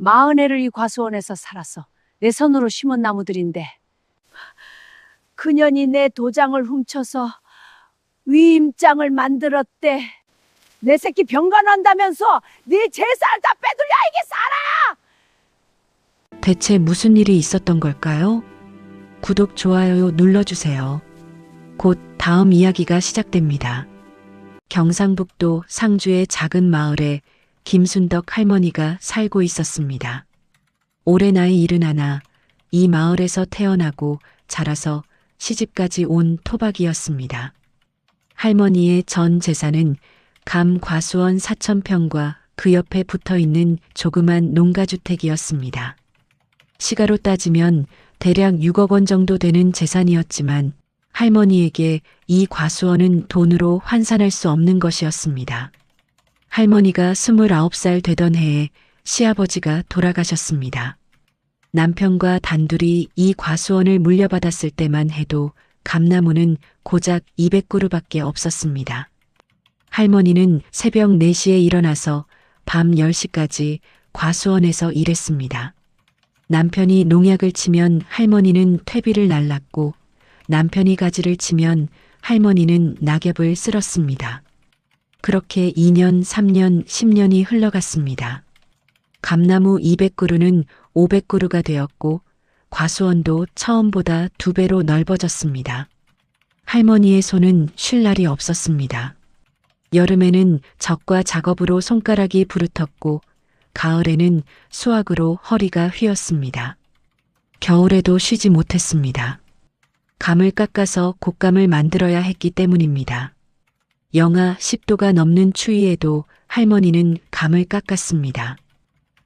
마흔해를 이 과수원에서 살았어. 내 손으로 심은 나무들인데. 그년이 내 도장을 훔쳐서 위임장을 만들었대. 내 새끼 병간한다면서 네 재산 다 빼돌려 이게 살아! 대체 무슨 일이 있었던 걸까요? 구독, 좋아요 눌러주세요. 곧 다음 이야기가 시작됩니다. 경상북도 상주의 작은 마을에 김순덕 할머니가 살고 있었습니다. 올해 나이 일흔하나 이 마을에서 태어나고 자라서 시집까지 온 토박이었습니다. 할머니의 전 재산은 감 과수원 4천평과 그 옆에 붙어 있는 조그만 농가주택이었습니다. 시가로 따지면 대략 6억 원 정도 되는 재산이었지만 할머니에게 이 과수원은 돈으로 환산할 수 없는 것이었습니다. 할머니가 29살 되던 해에 시아버지가 돌아가셨습니다. 남편과 단둘이 이 과수원을 물려받았을 때만 해도 감나무는 고작 200그루밖에 없었습니다. 할머니는 새벽 4시에 일어나서 밤 10시까지 과수원에서 일했습니다. 남편이 농약을 치면 할머니는 퇴비를 날랐고 남편이 가지를 치면 할머니는 낙엽을 쓸었습니다. 그렇게 2년, 3년, 10년이 흘러갔습니다. 감나무 200그루는 500그루가 되었고 과수원도 처음보다 두 배로 넓어졌습니다. 할머니의 손은 쉴 날이 없었습니다. 여름에는 적과 작업으로 손가락이 부르텄고 가을에는 수확으로 허리가 휘었습니다. 겨울에도 쉬지 못했습니다. 감을 깎아서 곶감을 만들어야 했기 때문입니다. 영하 10도가 넘는 추위에도 할머니는 감을 깎았습니다.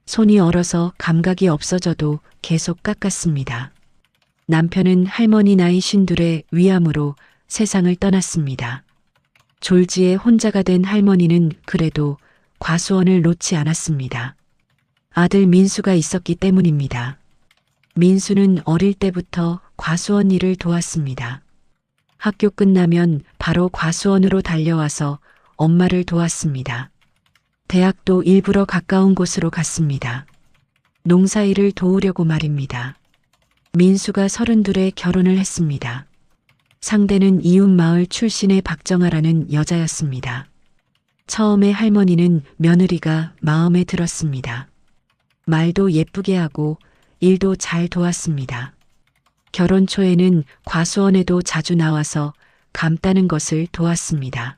손이 얼어서 감각이 없어져도 계속 깎았습니다. 남편은 할머니 나이 쉰둘의 위암으로 세상을 떠났습니다. 졸지에 혼자가 된 할머니는 그래도 과수원을 놓지 않았습니다. 아들 민수가 있었기 때문입니다. 민수는 어릴 때부터 과수원 일을 도왔습니다. 학교 끝나면 바로 과수원으로 달려와서 엄마를 도왔습니다. 대학도 일부러 가까운 곳으로 갔습니다. 농사일을 도우려고 말입니다. 민수가 서른둘에 결혼을 했습니다. 상대는 이웃 마을 출신의 박정아라는 여자였습니다. 처음에 할머니는 며느리가 마음에 들었습니다. 말도 예쁘게 하고 일도 잘 도왔습니다. 결혼 초에는 과수원에도 자주 나와서 감 따는 것을 도왔습니다.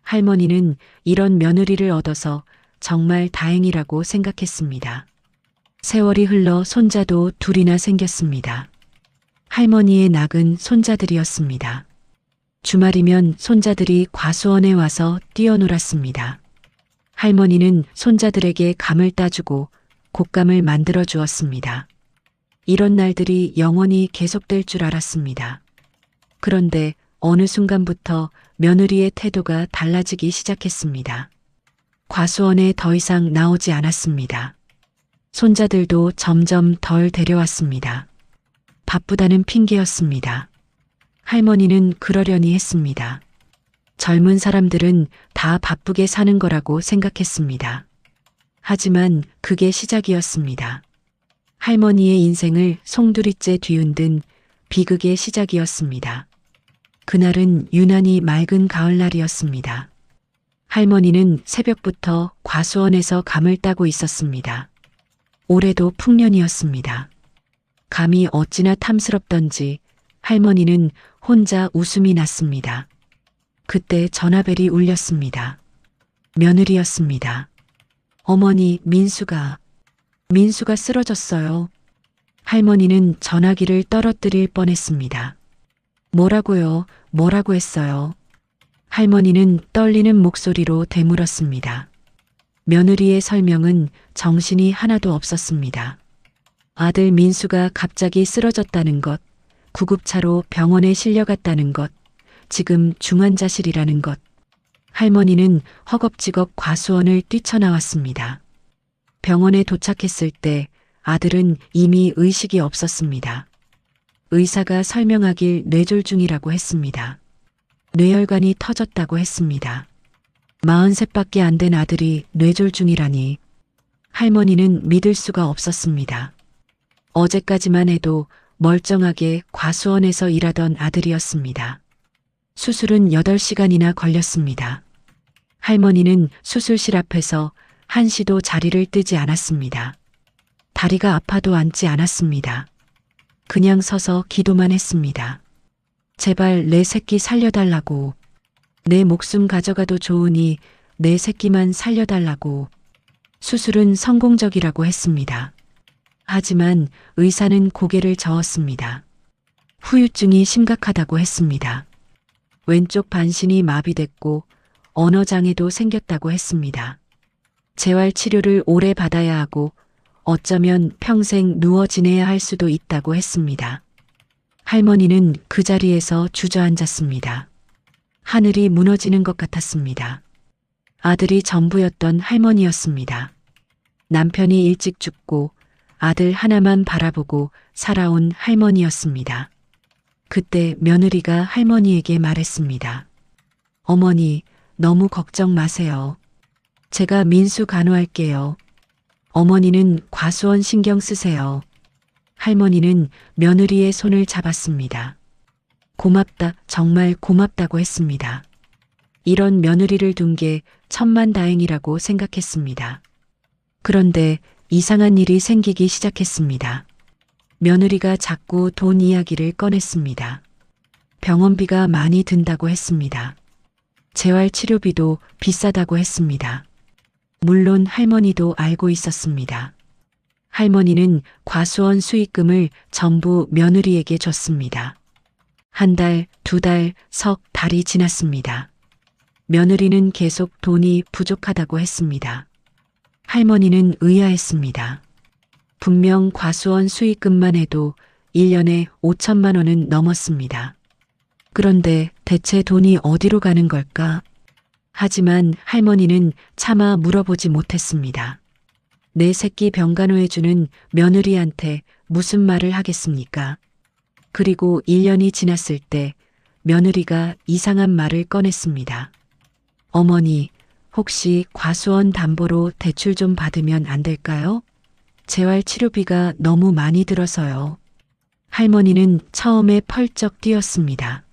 할머니는 이런 며느리를 얻어서 정말 다행이라고 생각했습니다. 세월이 흘러 손자도 둘이나 생겼습니다. 할머니의 낙은 손자들이었습니다. 주말이면 손자들이 과수원에 와서 뛰어놀았습니다. 할머니는 손자들에게 감을 따주고 곶감을 만들어 주었습니다. 이런 날들이 영원히 계속될 줄 알았습니다. 그런데 어느 순간부터 며느리의 태도가 달라지기 시작했습니다. 과수원에 더 이상 나오지 않았습니다. 손자들도 점점 덜 데려왔습니다. 바쁘다는 핑계였습니다. 할머니는 그러려니 했습니다. 젊은 사람들은 다 바쁘게 사는 거라고 생각했습니다. 하지만 그게 시작이었습니다. 할머니의 인생을 송두리째 뒤흔든 비극의 시작이었습니다. 그날은 유난히 맑은 가을날이었습니다. 할머니는 새벽부터 과수원에서 감을 따고 있었습니다. 올해도 풍년이었습니다. 감이 어찌나 탐스럽던지 할머니는 혼자 웃음이 났습니다. 그때 전화벨이 울렸습니다. 며느리였습니다. 어머니 민수가 민수가 쓰러졌어요. 할머니는 전화기를 떨어뜨릴 뻔했습니다. 뭐라고요? 뭐라고 했어요? 할머니는 떨리는 목소리로 되물었습니다. 며느리의 설명은 정신이 하나도 없었습니다. 아들 민수가 갑자기 쓰러졌다는 것, 구급차로 병원에 실려갔다는 것, 지금 중환자실이라는 것. 할머니는 허겁지겁 과수원을 뛰쳐나왔습니다. 병원에 도착했을 때 아들은 이미 의식이 없었습니다. 의사가 설명하길 뇌졸중이라고 했습니다. 뇌혈관이 터졌다고 했습니다. 43밖에 안 된 아들이 뇌졸중이라니. 할머니는 믿을 수가 없었습니다. 어제까지만 해도 멀쩡하게 과수원에서 일하던 아들이었습니다. 수술은 8시간이나 걸렸습니다. 할머니는 수술실 앞에서 한시도 자리를 뜨지 않았습니다. 다리가 아파도 앉지 않았습니다. 그냥 서서 기도만 했습니다. 제발 내 새끼 살려달라고. 내 목숨 가져가도 좋으니 내 새끼만 살려달라고. 수술은 성공적이라고 했습니다. 하지만 의사는 고개를 저었습니다. 후유증이 심각하다고 했습니다. 왼쪽 반신이 마비됐고 언어장애도 생겼다고 했습니다. 재활 치료를 오래 받아야 하고 어쩌면 평생 누워 지내야 할 수도 있다고 했습니다. 할머니는 그 자리에서 주저앉았습니다. 하늘이 무너지는 것 같았습니다. 아들이 전부였던 할머니였습니다. 남편이 일찍 죽고 아들 하나만 바라보고 살아온 할머니였습니다. 그때 며느리가 할머니에게 말했습니다. 어머니, 너무 걱정 마세요. 제가 민수 간호할게요. 어머니는 과수원 신경 쓰세요. 할머니는 며느리의 손을 잡았습니다. 고맙다, 정말 고맙다고 했습니다. 이런 며느리를 둔 게 천만 다행이라고 생각했습니다. 그런데 이상한 일이 생기기 시작했습니다. 며느리가 자꾸 돈 이야기를 꺼냈습니다. 병원비가 많이 든다고 했습니다. 재활 치료비도 비싸다고 했습니다. 물론 할머니도 알고 있었습니다. 할머니는 과수원 수익금을 전부 며느리에게 줬습니다. 한 달, 두 달, 석 달이 지났습니다. 며느리는 계속 돈이 부족하다고 했습니다. 할머니는 의아했습니다. 분명 과수원 수익금만 해도 1년에 5천만 원은 넘었습니다. 그런데 대체 돈이 어디로 가는 걸까? 하지만 할머니는 차마 물어보지 못했습니다. 내 새끼 병간호해주는 며느리한테 무슨 말을 하겠습니까? 그리고 1년이 지났을 때 며느리가 이상한 말을 꺼냈습니다. 어머니, 혹시 과수원 담보로 대출 좀 받으면 안 될까요? 재활 치료비가 너무 많이 들어서요. 할머니는 처음에 펄쩍 뛰었습니다.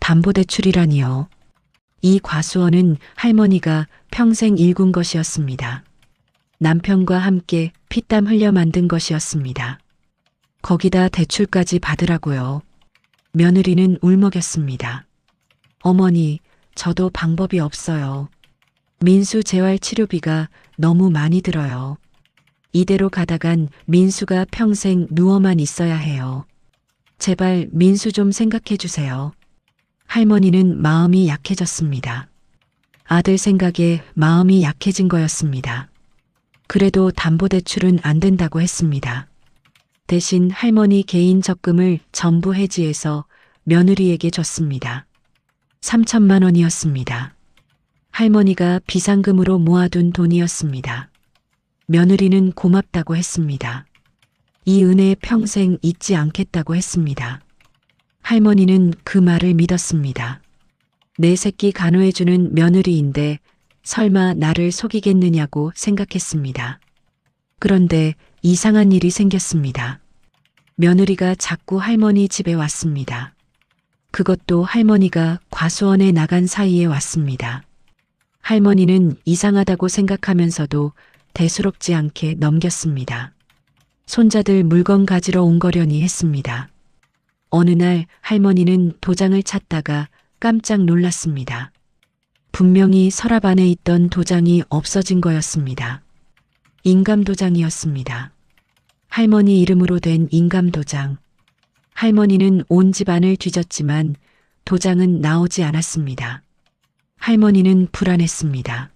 담보대출이라니요. 이 과수원은 할머니가 평생 일군 것이었습니다. 남편과 함께 피땀 흘려 만든 것이었습니다. 거기다 대출까지 받으라고요. 며느리는 울먹였습니다. 어머니, 저도 방법이 없어요. 민수 재활 치료비가 너무 많이 들어요. 이대로 가다간 민수가 평생 누워만 있어야 해요. 제발 민수 좀 생각해 주세요. 할머니는 마음이 약해졌습니다. 아들 생각에 마음이 약해진 거였습니다. 그래도 담보대출은 안 된다고 했습니다. 대신 할머니 개인 적금을 전부 해지해서 며느리에게 줬습니다. 3천만 원이었습니다. 할머니가 비상금으로 모아둔 돈이었습니다. 며느리는 고맙다고 했습니다. 이 은혜 평생 잊지 않겠다고 했습니다. 할머니는 그 말을 믿었습니다. 내 새끼 간호해주는 며느리인데 설마 나를 속이겠느냐고 생각했습니다. 그런데 이상한 일이 생겼습니다. 며느리가 자꾸 할머니 집에 왔습니다. 그것도 할머니가 과수원에 나간 사이에 왔습니다. 할머니는 이상하다고 생각하면서도 대수롭지 않게 넘겼습니다. 손자들 물건 가지러 온 거려니 했습니다. 어느 날 할머니는 도장을 찾다가 깜짝 놀랐습니다. 분명히 서랍 안에 있던 도장이 없어진 거였습니다. 인감 도장이었습니다. 할머니 이름으로 된 인감 도장. 할머니는 온 집안을 뒤졌지만 도장은 나오지 않았습니다. 할머니는 불안했습니다.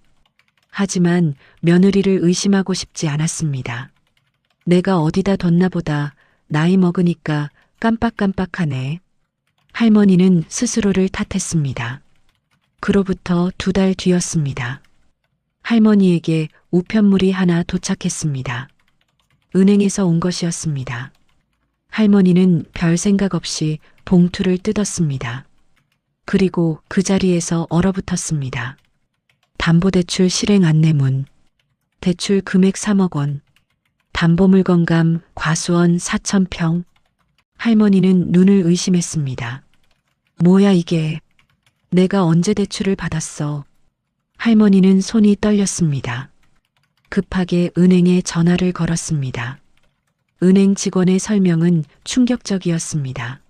하지만 며느리를 의심하고 싶지 않았습니다. 내가 어디다 뒀나 보다 나이 먹으니까 깜빡깜빡하네. 할머니는 스스로를 탓했습니다. 그로부터 두 달 뒤였습니다. 할머니에게 우편물이 하나 도착했습니다. 은행에서 온 것이었습니다. 할머니는 별 생각 없이 봉투를 뜯었습니다. 그리고 그 자리에서 얼어붙었습니다. 담보대출 실행 안내문. 대출 금액 3억 원. 담보물건감 과수원 4천평. 할머니는 눈을 의심했습니다. 뭐야 이게. 내가 언제 대출을 받았어. 할머니는 손이 떨렸습니다. 급하게 은행에 전화를 걸었습니다. 은행 직원의 설명은 충격적이었습니다.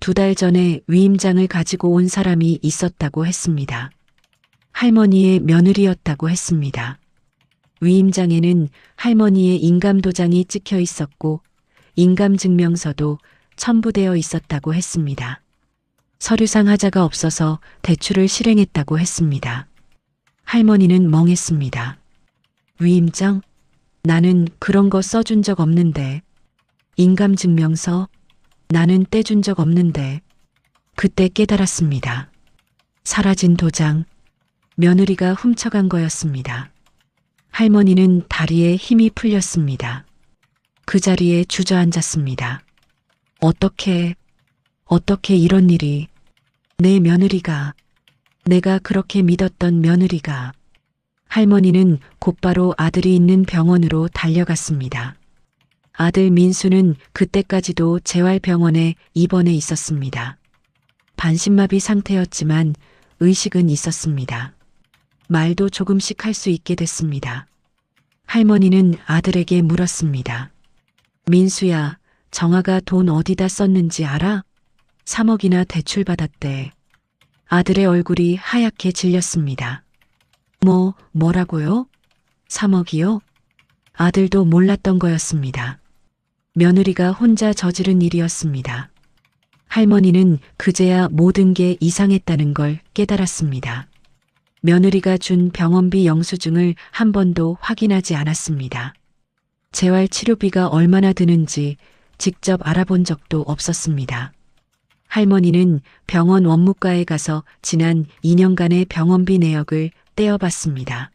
두 달 전에 위임장을 가지고 온 사람이 있었다고 했습니다. 할머니의 며느리였다고 했습니다. 위임장에는 할머니의 인감도장이 찍혀 있었고 인감증명서도 첨부되어 있었다고 했습니다. 서류상 하자가 없어서 대출을 실행했다고 했습니다. 할머니는 멍했습니다. 위임장? 나는 그런 거 써준 적 없는데. 인감증명서? 나는 떼준 적 없는데. 그때 깨달았습니다. 사라진 도장. 며느리가 훔쳐간 거였습니다. 할머니는 다리에 힘이 풀렸습니다. 그 자리에 주저앉았습니다. 어떻게, 어떻게 이런 일이, 내 며느리가, 내가 그렇게 믿었던 며느리가, 할머니는 곧바로 아들이 있는 병원으로 달려갔습니다. 아들 민수는 그때까지도 재활병원에 입원해 있었습니다. 반신마비 상태였지만 의식은 있었습니다. 말도 조금씩 할 수 있게 됐습니다. 할머니는 아들에게 물었습니다. 민수야, 정아가 돈 어디다 썼는지 알아? 3억이나 대출받았대. 아들의 얼굴이 하얗게 질렸습니다. 뭐, 뭐라고요? 3억이요? 아들도 몰랐던 거였습니다. 며느리가 혼자 저지른 일이었습니다. 할머니는 그제야 모든 게 이상했다는 걸 깨달았습니다. 며느리가 준 병원비 영수증을 한 번도 확인하지 않았습니다. 재활 치료비가 얼마나 드는지 직접 알아본 적도 없었습니다. 할머니는 병원 원무과에 가서 지난 2년간의 병원비 내역을 떼어봤습니다.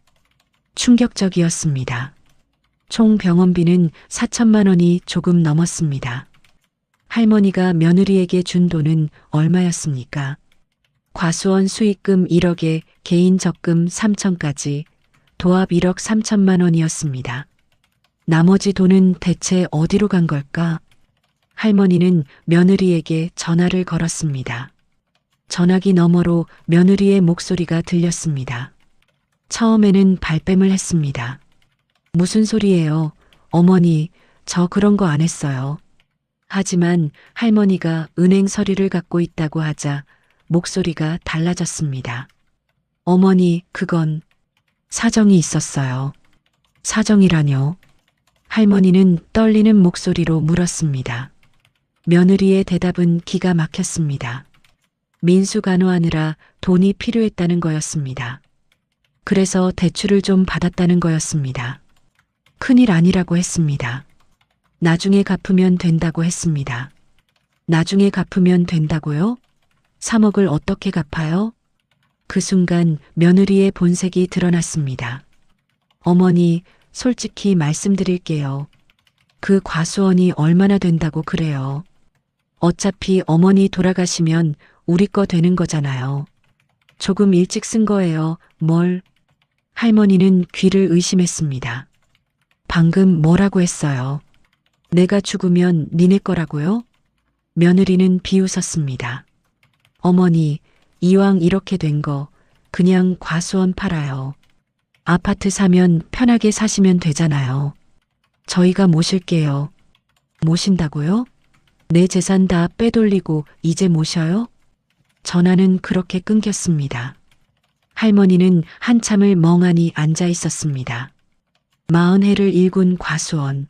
충격적이었습니다. 총 병원비는 4천만 원이 조금 넘었습니다. 할머니가 며느리에게 준 돈은 얼마였습니까? 과수원 수익금 1억에 개인 적금 3천까지 도합 1억 3천만 원이었습니다. 나머지 돈은 대체 어디로 간 걸까? 할머니는 며느리에게 전화를 걸었습니다. 전화기 너머로 며느리의 목소리가 들렸습니다. 처음에는 발뺌을 했습니다. 무슨 소리예요? 어머니, 저 그런 거 안 했어요. 하지만 할머니가 은행 서류를 갖고 있다고 하자 목소리가 달라졌습니다. 어머니, 그건 사정이 있었어요. 사정이라뇨? 할머니는 떨리는 목소리로 물었습니다. 며느리의 대답은 기가 막혔습니다. 민수 간호하느라 돈이 필요했다는 거였습니다. 그래서 대출을 좀 받았다는 거였습니다. 큰일 아니라고 했습니다. 나중에 갚으면 된다고 했습니다. 나중에 갚으면 된다고요? 3억을 어떻게 갚아요? 그 순간 며느리의 본색이 드러났습니다. 어머니, 솔직히 말씀드릴게요. 그 과수원이 얼마나 된다고 그래요. 어차피 어머니 돌아가시면 우리 거 되는 거잖아요. 조금 일찍 쓴 거예요. 뭘? 할머니는 귀를 의심했습니다. 방금 뭐라고 했어요? 내가 죽으면 니네 거라고요? 며느리는 비웃었습니다. 어머니, 이왕 이렇게 된 거 그냥 과수원 팔아요. 아파트 사면 편하게 사시면 되잖아요. 저희가 모실게요. 모신다고요? 내 재산 다 빼돌리고 이제 모셔요? 전화는 그렇게 끊겼습니다. 할머니는 한참을 멍하니 앉아 있었습니다. 마흔 해를 일군 과수원.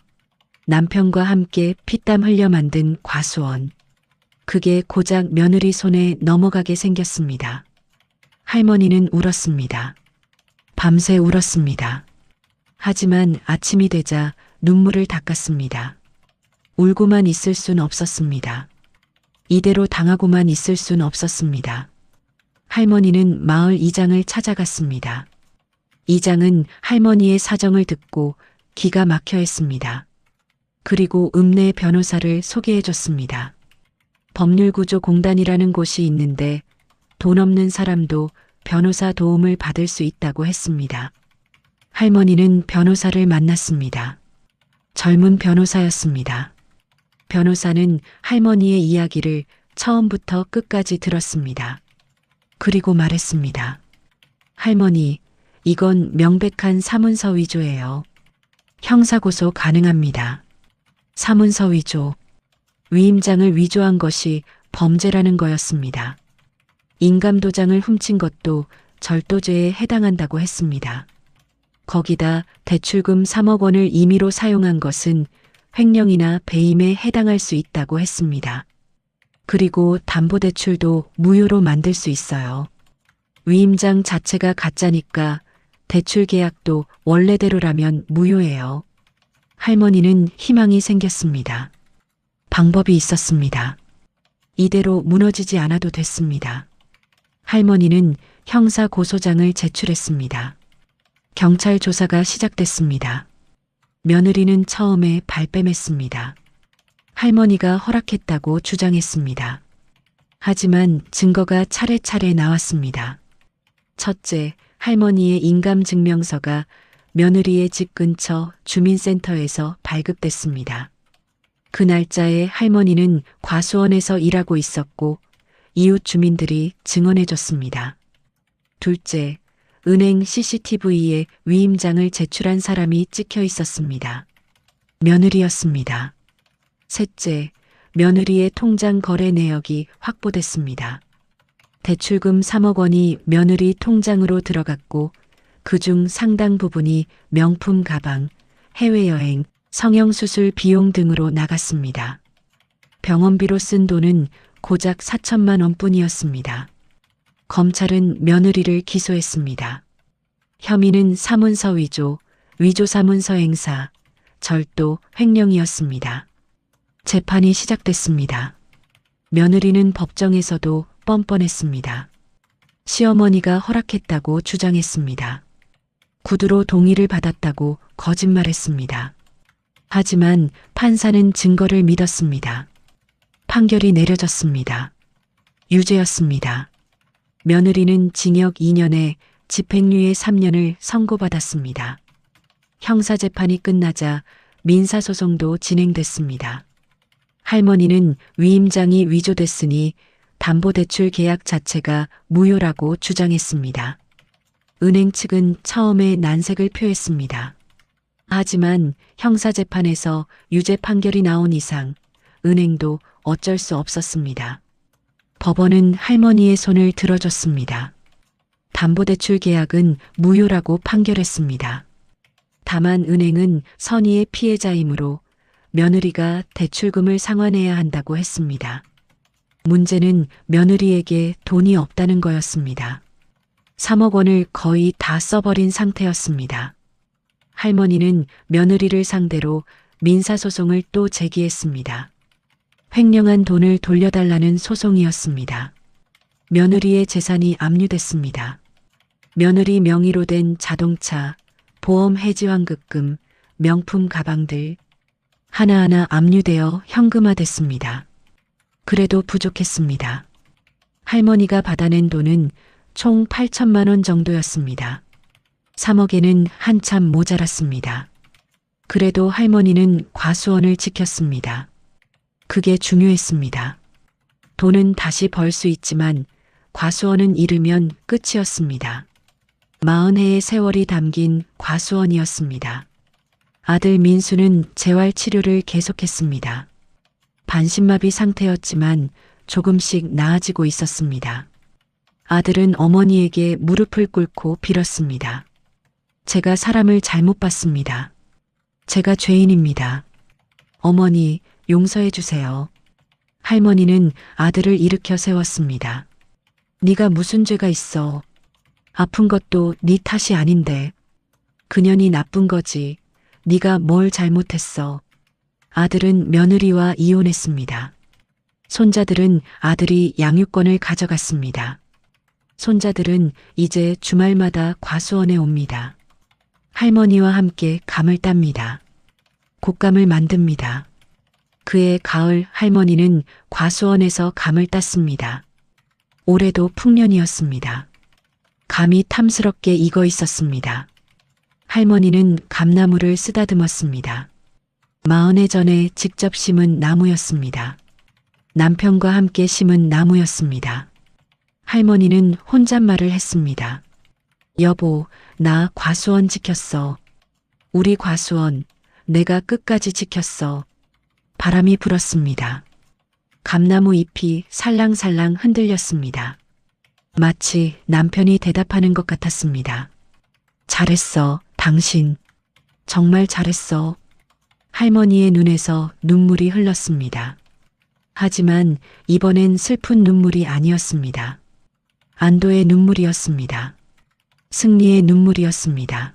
남편과 함께 피땀 흘려 만든 과수원. 그게 고작 며느리 손에 넘어가게 생겼습니다. 할머니는 울었습니다. 밤새 울었습니다. 하지만 아침이 되자 눈물을 닦았습니다. 울고만 있을 순 없었습니다. 이대로 당하고만 있을 순 없었습니다. 할머니는 마을 이장을 찾아갔습니다. 이장은 할머니의 사정을 듣고 기가 막혀 했습니다. 그리고 읍내 변호사를 소개해 줬습니다. 법률구조공단이라는 곳이 있는데 돈 없는 사람도 변호사 도움을 받을 수 있다고 했습니다. 할머니는 변호사를 만났습니다. 젊은 변호사였습니다. 변호사는 할머니의 이야기를 처음부터 끝까지 들었습니다. 그리고 말했습니다. 할머니, 이건 명백한 사문서 위조예요. 형사고소 가능합니다. 사문서 위조. 위임장을 위조한 것이 범죄라는 거였습니다. 인감도장을 훔친 것도 절도죄에 해당한다고 했습니다. 거기다 대출금 3억 원을 임의로 사용한 것은 횡령이나 배임에 해당할 수 있다고 했습니다. 그리고 담보대출도 무효로 만들 수 있어요. 위임장 자체가 가짜니까 대출 계약도 원래대로라면 무효예요. 할머니는 희망이 생겼습니다. 방법이 있었습니다. 이대로 무너지지 않아도 됐습니다. 할머니는 형사 고소장을 제출했습니다. 경찰 조사가 시작됐습니다. 며느리는 처음에 발뺌했습니다. 할머니가 허락했다고 주장했습니다. 하지만 증거가 차례차례 나왔습니다. 첫째, 할머니의 인감증명서가 며느리의 집 근처 주민센터에서 발급됐습니다. 그 날짜에 할머니는 과수원에서 일하고 있었고 이웃 주민들이 증언해줬습니다. 둘째, 은행 CCTV에 위임장을 제출한 사람이 찍혀 있었습니다. 며느리였습니다. 셋째, 며느리의 통장 거래 내역이 확보됐습니다. 대출금 3억 원이 며느리 통장으로 들어갔고 그중 상당 부분이 명품 가방, 해외여행, 성형수술 비용 등으로 나갔습니다. 병원비로 쓴 돈은 고작 4천만 원뿐이었습니다. 검찰은 며느리를 기소했습니다. 혐의는 사문서 위조, 위조 사문서 행사, 절도, 횡령이었습니다. 재판이 시작됐습니다. 며느리는 법정에서도 뻔뻔했습니다. 시어머니가 허락했다고 주장했습니다. 구두로 동의를 받았다고 거짓말했습니다. 하지만 판사는 증거를 믿었습니다. 판결이 내려졌습니다. 유죄였습니다. 며느리는 징역 2년에 집행유예 3년을 선고받았습니다. 형사재판이 끝나자 민사소송도 진행됐습니다. 할머니는 위임장이 위조됐으니 담보대출 계약 자체가 무효라고 주장했습니다. 은행 측은 처음에 난색을 표했습니다. 하지만 형사재판에서 유죄 판결이 나온 이상 은행도 어쩔 수 없었습니다. 법원은 할머니의 손을 들어줬습니다. 담보대출 계약은 무효라고 판결했습니다. 다만 은행은 선의의 피해자이므로 며느리가 대출금을 상환해야 한다고 했습니다. 문제는 며느리에게 돈이 없다는 거였습니다. 3억 원을 거의 다 써버린 상태였습니다. 할머니는 며느리를 상대로 민사소송을 또 제기했습니다. 횡령한 돈을 돌려달라는 소송이었습니다. 며느리의 재산이 압류됐습니다. 며느리 명의로 된 자동차, 보험 해지 환급금, 명품 가방들 하나하나 압류되어 현금화됐습니다. 그래도 부족했습니다. 할머니가 받아낸 돈은 총 8천만 원 정도였습니다. 3억에는 한참 모자랐습니다. 그래도 할머니는 과수원을 지켰습니다. 그게 중요했습니다. 돈은 다시 벌 수 있지만 과수원은 잃으면 끝이었습니다. 마흔 해의 세월이 담긴 과수원이었습니다. 아들 민수는 재활 치료를 계속했습니다. 반신마비 상태였지만 조금씩 나아지고 있었습니다. 아들은 어머니에게 무릎을 꿇고 빌었습니다. 제가 사람을 잘못 봤습니다. 제가 죄인입니다. 어머니, 용서해 주세요. 할머니는 아들을 일으켜 세웠습니다. 네가 무슨 죄가 있어? 아픈 것도 네 탓이 아닌데. 그년이 나쁜 거지. 네가 뭘 잘못했어. 아들은 며느리와 이혼했습니다. 손자들은 아들이 양육권을 가져갔습니다. 손자들은 이제 주말마다 과수원에 옵니다. 할머니와 함께 감을 땁니다. 곶감을 만듭니다. 그해 가을 할머니는 과수원에서 감을 땄습니다. 올해도 풍년이었습니다. 감이 탐스럽게 익어 있었습니다. 할머니는 감나무를 쓰다듬었습니다. 마흔해 전에 직접 심은 나무였습니다. 남편과 함께 심은 나무였습니다. 할머니는 혼잣말을 했습니다. 여보, 나 과수원 지켰어. 우리 과수원, 내가 끝까지 지켰어. 바람이 불었습니다. 감나무 잎이 살랑살랑 흔들렸습니다. 마치 남편이 대답하는 것 같았습니다. 잘했어, 당신. 정말 잘했어. 할머니의 눈에서 눈물이 흘렀습니다. 하지만 이번엔 슬픈 눈물이 아니었습니다. 안도의 눈물이었습니다. 승리의 눈물이었습니다.